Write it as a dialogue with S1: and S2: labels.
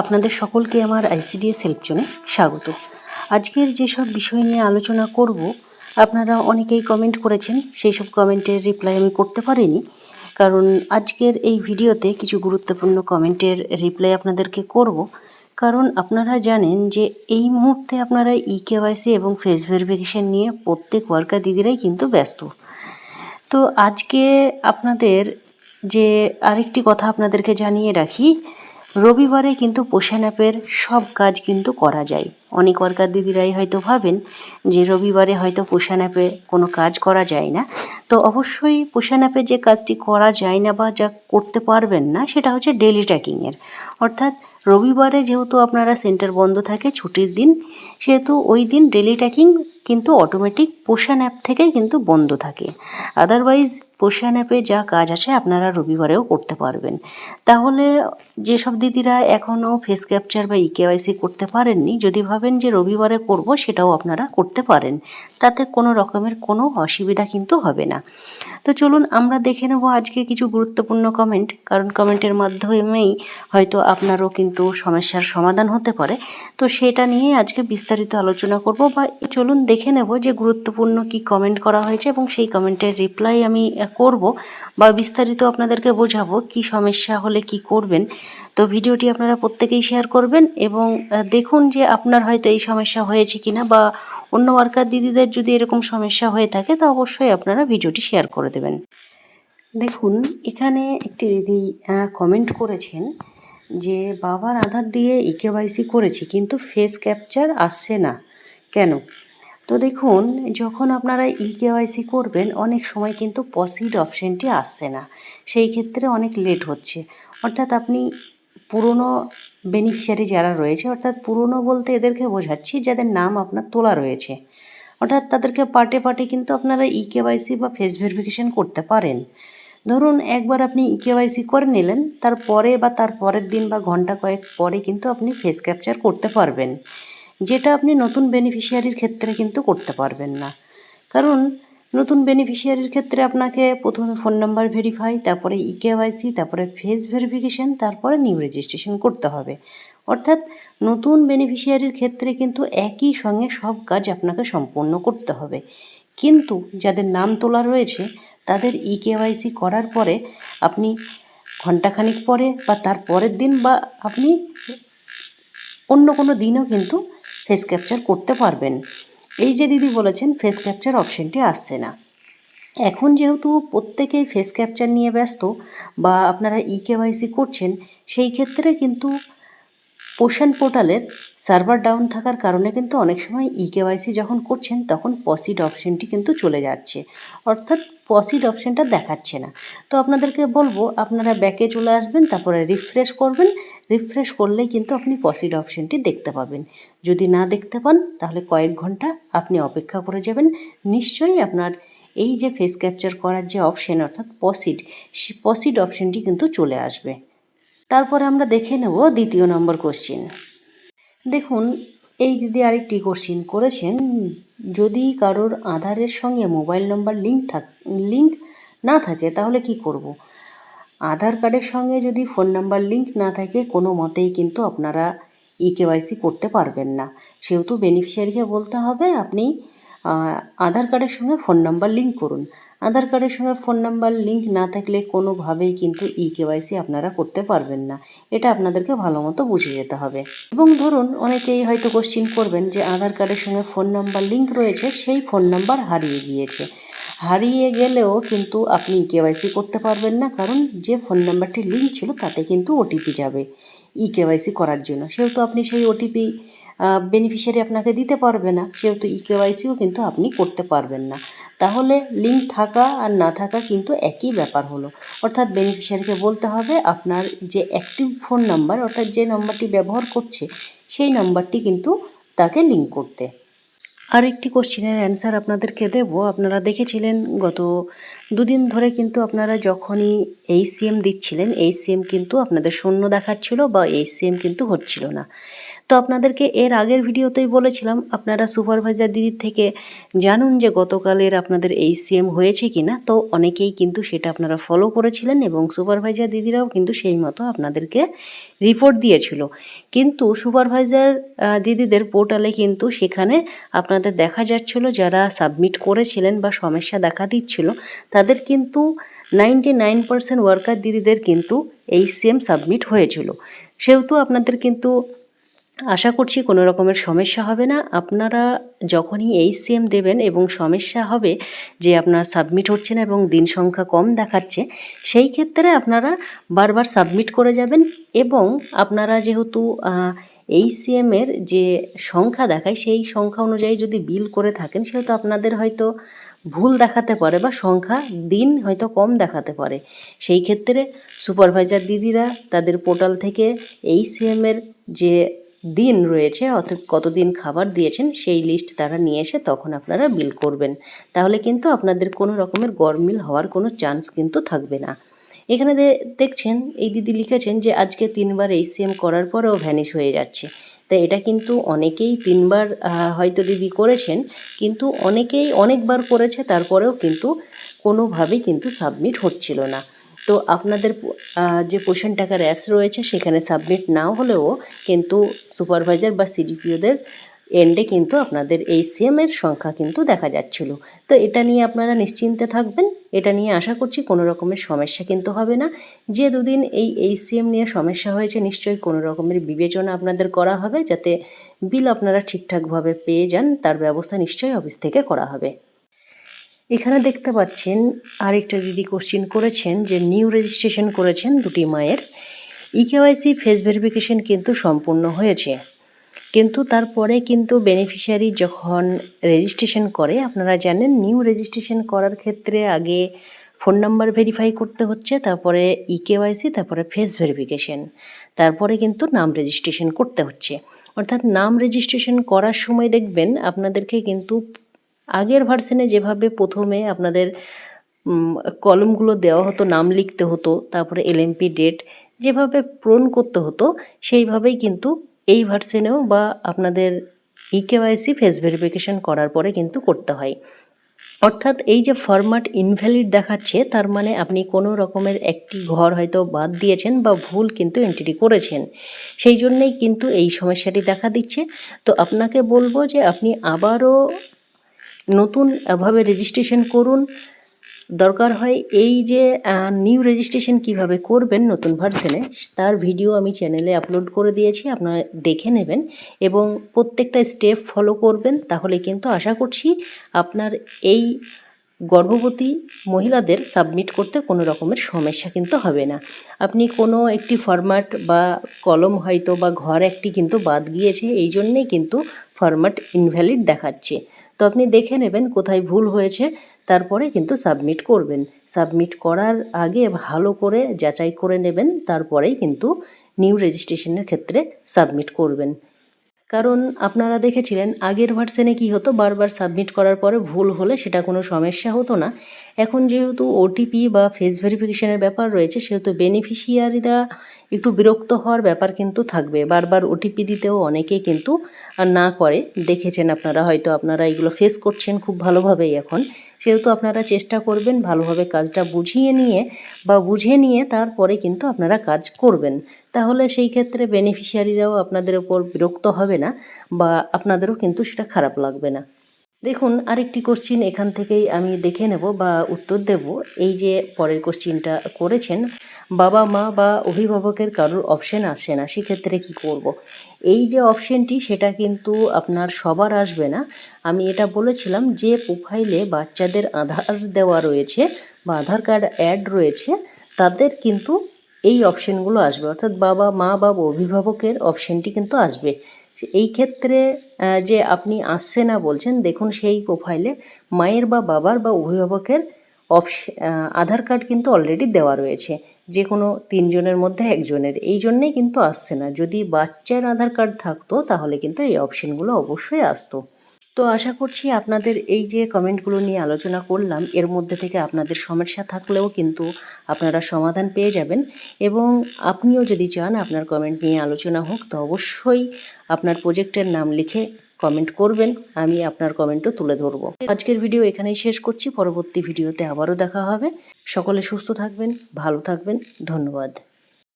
S1: আপনাদের সকলকে আমার আইসিডিএস হেল্প জোনে স্বাগত। আজকের যেসব বিষয় নিয়ে আলোচনা করব, আপনারা অনেকেই কমেন্ট করেছেন সেই সব কমেন্টের রিপ্লাই আমি করতে পারিনি, কারণ আজকের এই ভিডিওতে কিছু গুরুত্বপূর্ণ কমেন্টের রিপ্লাই আপনাদেরকে করব। কারণ আপনারা জানেন যে এই মুহূর্তে আপনারা ই কেওয়াইসি এবং ফেস ভেরিফিকেশন নিয়ে প্রত্যেক ওয়ার্কার দিদিরাই কিন্তু ব্যস্ত। তো আজকে আপনাদের যে আরেকটি কথা আপনাদেরকে জানিয়ে রাখি রবিবারে কিন্তু পোষণ অ্যাপের সব কাজ কিন্তু করা যায়। অনেক ওয়ার্কার দিদিরাই হয়তো ভাবেন যে রবিবারে হয়তো পোষণ অ্যাপে কোনো কাজ করা যায় না। তো অবশ্যই পোষণ অ্যাপে যে কাজটি করা যায় না বা যা করতে পারবেন না, সেটা হচ্ছে ডেলি ট্র্যাকিংয়ের অর্থাৎ রবিবারে যেহেতু আপনারা সেন্টার বন্ধ থাকে ছুটির দিন, সেহেতু ওই দিন ডেলি ট্র্যাকিং কিন্তু অটোমেটিক পোষণ অ্যাপ থেকে কিন্তু বন্ধ থাকে। আদারওয়াইজ পোষণ অ্যাপে যা কাজ আছে আপনারা রবিবারেও করতে পারবেন। তাহলে যেসব দিদিরা এখনও ফেস ক্যাপচার বা ইকেওয়াইসি করতে পারেননি, যদি ভাবেন যে রবিবারে করব সেটাও আপনারা করতে পারেন। তাতে কোনো রকমের কোনো অসুবিধা কিন্তু হবে না। তো চলুন আমরা দেখে নেব আজকে কিছু গুরুত্বপূর্ণ কমেন্ট কারণ কমেন্টের মাধ্যমেই হয়তো আপনারও কিন্তু সমস্যার সমাধান হতে পারে। তো সেটা নিয়ে আজকে বিস্তারিত আলোচনা করব বা চলুন দেখে নেব যে গুরুত্বপূর্ণ কি কমেন্ট করা হয়েছে এবং সেই কমেন্টের রিপ্লাই আমি করব বা বিস্তারিত আপনাদেরকে বোঝাবো কি সমস্যা হলে কি করবেন। তো ভিডিওটি আপনারা প্রত্যেকেই শেয়ার করবেন এবং দেখুন যে আপনার হয়তো এই সমস্যা হয়েছে কিনা বা অন্য ওয়ার্কার দিদিদের যদি এরকম সমস্যা হয়ে থাকে, তা অবশ্যই আপনারা ভিডিওটি শেয়ার করে দেবেন। দেখুন, এখানে একটি দিদি কমেন্ট করেছেন যে বাবার আধার দিয়ে ইকেওয়াইসি করেছি, কিন্তু ফেস ক্যাপচার আসছে না। কেন? তো দেখুন, যখন আপনারা ই কেওয়াইসি করবেন, অনেক সময় কিন্তু পসিড অপশানটি আসছে না। সেই ক্ষেত্রে অনেক লেট হচ্ছে। অর্থাৎ আপনি পুরনো বেনিফিশিয়ারি যারা রয়েছে, অর্থাৎ পুরনো বলতে এদেরকে বোঝাচ্ছি, যাদের নাম আপনার তোলা রয়েছে। অর্থাৎ তাদেরকে পার্টে পার্টে কিন্তু আপনারা ই কেওয়াইসি বা ফেস ভেরিফিকেশন করতে পারেন। ধরুন, একবার আপনি ই কেওয়াইসি করে নিলেন, তারপরে বা তার পরের দিন বা ঘণ্টা কয়েক পরে কিন্তু আপনি ফেস ক্যাপচার করতে পারবেন। যেটা আপনি নতুন বেনিফিশিয়ারির ক্ষেত্রে কিন্তু করতে পারবেন না। কারণ নতুন বেনিফিশিয়ারির ক্ষেত্রে আপনাকে প্রথমে ফোন নাম্বার ভেরিফাই তারপরে ই কেওয়াইসি তারপরে ফেস ভেরিফিকেশন তারপরে নিউ রেজিস্ট্রেশন করতে হবে। অর্থাৎ নতুন বেনিফিশিয়ারির ক্ষেত্রে কিন্তু একই সঙ্গে সব কাজ আপনাকে সম্পন্ন করতে হবে। কিন্তু যাদের নাম তোলা রয়েছে, তাদের ই কেওয়াইসি করার পরে আপনি ঘন্টাখানিক পরে বা তার পরের দিন বা আপনি অন্য কোনো দিনও কিন্তু ফেস ক্যাপচার করতে পারবেন। এই যে দিদি বলেছেন ফেস ক্যাপচার অপশনটি আসছে না। এখন যেহেতু প্রত্যেকেই ফেস ক্যাপচার নিয়ে ব্যস্ত বা আপনারা ই কেওয়াইসি করছেন, সেই ক্ষেত্রে কিন্তু পোষণ পোর্টালের সার্ভার ডাউন থাকার কারণে কিন্তু অনেক সময় ই কেওয়াইসি যখন করছেন, তখন পসিড অপশনটি কিন্তু চলে যাচ্ছে। অর্থাৎ পসিড অপশনটা দেখাচ্ছে না। তো আপনাদেরকে বলব, আপনারা ব্যাকে চলে আসবেন, তারপরে রিফ্রেশ করবেন। রিফ্রেশ করলেই কিন্তু আপনি পসিড অপশনটি দেখতে পাবেন। যদি না দেখতে পান, তাহলে কয়েক ঘণ্টা আপনি অপেক্ষা করে যাবেন। নিশ্চয়ই আপনার এই যে ফেস ক্যাপচার করার যে অপশান অর্থাৎ পসিড সেই পসিড অপশনটি কিন্তু চলে আসবে। তারপরে আমরা দেখে নেব দ্বিতীয় নম্বর কোশ্চিন দেখুন এই দিদি আরেকটি কোশ্চিন করেছেন, যদি কারোর আধারের সঙ্গে মোবাইল নম্বর লিঙ্ক থাক লিঙ্ক না থাকে, তাহলে কি করব। আধার কার্ডের সঙ্গে যদি ফোন নাম্বার লিঙ্ক না থাকে, কোনো মতেই কিন্তু আপনারা ই কেওয়াইসি করতে পারবেন না সেহেতু বেনিফিশিয়ারিকে বলতে হবে, আপনি আধার কার্ডের সঙ্গে ফোন নাম্বার লিঙ্ক করুন আধার কার্ডের সঙ্গে ফোন নাম্বার লিঙ্ক না থাকলে কোনোভাবেই কিন্তু ই কেওয়াইসি আপনারা করতে পারবেন না। এটা আপনাদেরকে ভালো মতো বুঝে যেতে হবে। এবং ধরুন, অনেকেই হয়তো কোশ্চিন করবেন যে আধার কার্ডের সঙ্গে ফোন নাম্বার লিঙ্ক রয়েছে, সেই ফোন নাম্বার হারিয়ে গিয়েছে। হারিয়ে গেলেও কিন্তু আপনি ই কেওয়াইসি করতে পারবেন না, কারণ যে ফোন নাম্বারটি লিঙ্ক ছিল তাতে কিন্তু ওটিপি যাবে ই কেওয়াইসি করার জন্য। সেহেতু আপনি সেই ওটিপি বেনিফিশিয়ারি আপনাকে দিতে পারবে না। সেহেতু ই কেওয়াইসিও কিন্তু আপনি করতে পারবেন না। তাহলে লিঙ্ক থাকা আর না থাকা কিন্তু একই ব্যাপার হলো। অর্থাৎ বেনিফিশিয়ারিকে বলতে হবে, আপনার যে অ্যাক্টিভ ফোন নাম্বার অর্থাৎ যে নম্বরটি ব্যবহার করছে, সেই নাম্বারটি কিন্তু তাকে লিঙ্ক করতে। আরেকটি কোশ্চেনের অ্যান্সার আপনাদেরকে দেব। আপনারা দেখেছিলেন গত দুদিন ধরে কিন্তু আপনারা যখনই এই সিএম দিচ্ছিলেন এই সিএম কিন্তু আপনাদের শূন্য দেখাচ্ছিল বা এই সিএম কিন্তু হচ্ছিল না। তো আপনাদেরকে এর আগের ভিডিওতেই বলেছিলাম, আপনারা সুপারভাইজার দিদির থেকে জানুন যে গতকালের আপনাদের এই সিএম হয়েছে কি না তো অনেকেই কিন্তু সেটা আপনারা ফলো করেছিলেন এবং সুপারভাইজার দিদিরাও কিন্তু সেই মতো আপনাদেরকে রিপোর্ট দিয়েছিল। কিন্তু সুপারভাইজার দিদিদের পোর্টালে কিন্তু সেখানে আপনাদের দেখা যাচ্ছিল যারা সাবমিট করেছিলেন বা সমস্যা দেখা দিচ্ছিল তাদের কিন্তু নাইনটি নাইন পার্সেন্ট ওয়ার্কার দিদিদের কিন্তু এই সিএম সাবমিট হয়েছিল। সেহেতু আপনাদের কিন্তু আশা করছি কোনো রকমের সমস্যা হবে না। আপনারা যখনই এই সিএম দেবেন এবং সমস্যা হবে যে আপনার সাবমিট হচ্ছে না এবং দিন সংখ্যা কম দেখাচ্ছে, সেই ক্ষেত্রে আপনারা বারবার সাবমিট করে যাবেন এবং আপনারা যেহেতু এই সিএমের যে সংখ্যা দেখায়, সেই সংখ্যা অনুযায়ী যদি বিল করে থাকেন, সেহেতু আপনাদের হয়তো ভুল দেখাতে পারে বা সংখ্যা দিন হয়তো কম দেখাতে পারে। সেই ক্ষেত্রে সুপারভাইজার দিদিরা তাদের পোর্টাল থেকে এই সিএমের যে দিন রয়েছে, অর্থাৎ কতদিন খাবার দিয়েছেন, সেই লিস্ট তারা নিয়ে এসে তখন আপনারা বিল করবেন। তাহলে কিন্তু আপনাদের কোনো রকমের গরমিল হওয়ার কোনো চান্স কিন্তু থাকবে না। এখানে দেখছেন, এই দিদি লিখেছেন যে, আজকে তিনবার এই সিএম করার পরেও ভ্যানিশ হয়ে যাচ্ছে। তাই এটা কিন্তু অনেকেই তিনবার হয়তো দিদি করেছেন, কিন্তু অনেকেই অনেকবার করেছে, তারপরেও কিন্তু কোনোভাবেই কিন্তু সাবমিট হচ্ছিল না। তো আপনাদের যে পোষণ টাকার অ্যাপস রয়েছে, সেখানে সাবমিট না হলেও কিন্তু সুপারভাইজার বা সিডিপিওদের এন্ডে কিন্তু আপনাদের এই সিএমের সংখ্যা কিন্তু দেখা যাচ্ছিল। তো এটা নিয়ে আপনারা নিশ্চিন্তে থাকবেন। এটা নিয়ে আশা করছি কোনো রকমের সমস্যা কিন্তু হবে না। যে দুদিন এই এই সিএম নিয়ে সমস্যা হয়েছে, নিশ্চয়ই কোনো রকমের বিবেচনা আপনাদের করা হবে যাতে বিল আপনারা ঠিকঠাকভাবে পেয়ে যান। তার ব্যবস্থা নিশ্চয়ই অফিস থেকে করা হবে। এখানে দেখতে পাচ্ছেন, আরেকটা দিদি কোশ্চিন করেছেন যে নিউ রেজিস্ট্রেশন করেছেন দুটি মায়ের। ইকেওয়াইসি ফেস ভেরিফিকেশন কিন্তু সম্পূর্ণ হয়েছে। কিন্তু তারপরে কিন্তু বেনিফিশিয়ারি যখন রেজিস্ট্রেশন করে, আপনারা জানেন নিউ রেজিস্ট্রেশন করার ক্ষেত্রে আগে ফোন নাম্বার ভেরিফাই করতে হচ্ছে, তারপরে E ইকেওয়াইসি তারপরে ফেস ভেরিফিকেশন তারপরে কিন্তু নাম রেজিস্ট্রেশন করতে হচ্ছে। অর্থাৎ নাম রেজিস্ট্রেশন করার সময় দেখবেন আপনাদেরকে কিন্তু আগের ভার্সনে যেভাবে প্রথমে আপনাদের কলমগুলো দেওয়া হতো, নাম লিখতে হতো, তারপরে এলএমপি ডেট যেভাবে পূরণ করতে হতো, সেইভাবেই কিন্তু এই ভার্সনেও বা আপনাদের ইকেওয়াইসি ফেস ভেরিফিকেশন করার পরে কিন্তু করতে হয়। অর্থাৎ এই যে ফরম্যাট ইনভ্যালিড দেখাচ্ছে, তার মানে আপনি কোনো রকমের একটি ঘর হয়তো বাদ দিয়েছেন বা ভুল কিন্তু এন্ট্রি করেছেন। সেই জন্যেই কিন্তু এই সমস্যাটি দেখা দিচ্ছে। তো আপনাকে বলব যে আপনি আবারও নতুন ভাবে রেজিস্ট্রেশন করুন দরকার হয় এই যে নিউ রেজিস্ট্রেশন কীভাবে করবেন নতুন ভার্সনে তার ভিডিও আমি চ্যানেলে আপলোড করে দিয়েছি, আপনারা দেখে নেবেন এবং প্রত্যেকটা স্টেপ ফলো করবেন। তাহলে কিন্তু আশা করছি আপনার এই গর্ভবতী মহিলাদের সাবমিট করতে কোনো রকমের সমস্যা কিন্তু হবে না। আপনি কোনো একটি ফরম্যাট বা কলম হয়তো বা ঘর একটি কিন্তু বাদ গিয়েছে, এই জন্যেই কিন্তু ফরম্যাট ইনভ্যালিড দেখাচ্ছে। তো আপনি দেখে নেবেন কোথায় ভুল হয়েছে, তারপরে কিন্তু সাবমিট করবেন। সাবমিট করার আগে ভালো করে যাচাই করে নেবেন, তারপরেই কিন্তু নিউ রেজিস্ট্রেশনের ক্ষেত্রে সাবমিট করবেন। কারণ আপনারা দেখেছিলেন, আগের ভার্সনে কি হতো, বারবার সাবমিট করার পরে ভুল হলে সেটা কোনো সমস্যা হতো না। এখন যেহেতু ওটিপি বা ফেস ভেরিফিকেশনের ব্যাপার রয়েছে, সেহেতু বেনিফিশিয়ারিরা একটু বিরক্ত হওয়ার ব্যাপার কিন্তু থাকবে। বারবার ওটিপি দিতেও অনেকে কিন্তু না করে। দেখেছেন আপনারা, হয়তো আপনারা এগুলো ফেস করছেন খুব ভালোভাবেই এখন। সেহেতু আপনারা চেষ্টা করবেন ভালোভাবে কাজটা বুঝিয়ে নিয়ে বা বুঝে নিয়ে তারপরে কিন্তু আপনারা কাজ করবেন। তাহলে সেই ক্ষেত্রে বেনিফিশিয়ারিরাও আপনাদের ওপর বিরক্ত হবে না বা আপনাদেরও কিন্তু সেটা খারাপ লাগবে না। দেখুন, আরেকটি কোশ্চিন এখান থেকেই আমি দেখে নেব বা উত্তর দেব। এই যে পরের কোশ্চিনটা করেছেন, বাবা, মা বা অভিভাবকের কারোর অপশন আসে না, সেক্ষেত্রে কি করব। এই যে অপশনটি সেটা কিন্তু আপনার সবার আসবে না। আমি এটা বলেছিলাম যে প্রোফাইলে বাচ্চাদের আধার দেওয়া রয়েছে বা আধার কার্ড অ্যাড রয়েছে, তাদের কিন্তু এই অপশনগুলো আসবে। অর্থাৎ বাবা, মা বা অভিভাবকের অপশনটি কিন্তু আসবে। এই ক্ষেত্রে যে আপনি আসছে না বলছেন, দেখুন সেই প্রোফাইলে মায়ের বা বাবার বা অভিভাবকের অপশ আধার কার্ড কিন্তু অলরেডি দেওয়া রয়েছে। যে কোনো তিনজনের মধ্যে একজনের। এই জন্যেই কিন্তু আসছে না। যদি বাচ্চার আধার কার্ড থাকতো, তাহলে কিন্তু এই অপশানগুলো অবশ্যই আসতো। তো আশা করছি আপনাদের এই যে কমেন্টগুলো নিয়ে আলোচনা করলাম, এর মধ্যে থেকে আপনাদের সমস্যা থাকলেও কিন্তু আপনারা সমাধান পেয়ে যাবেন। এবং আপনিও যদি চান আপনার কমেন্ট নিয়ে আলোচনা হোক, তো অবশ্যই আপনার প্রজেক্টের নাম লিখে কমেন্ট করবেন, আমি আপনার কমেন্টও তুলে ধরবো। আজকের ভিডিও এখানেই শেষ করছি, পরবর্তী ভিডিওতে আবারও দেখা হবে। সকলে সুস্থ থাকবেন, ভালো থাকবেন, ধন্যবাদ।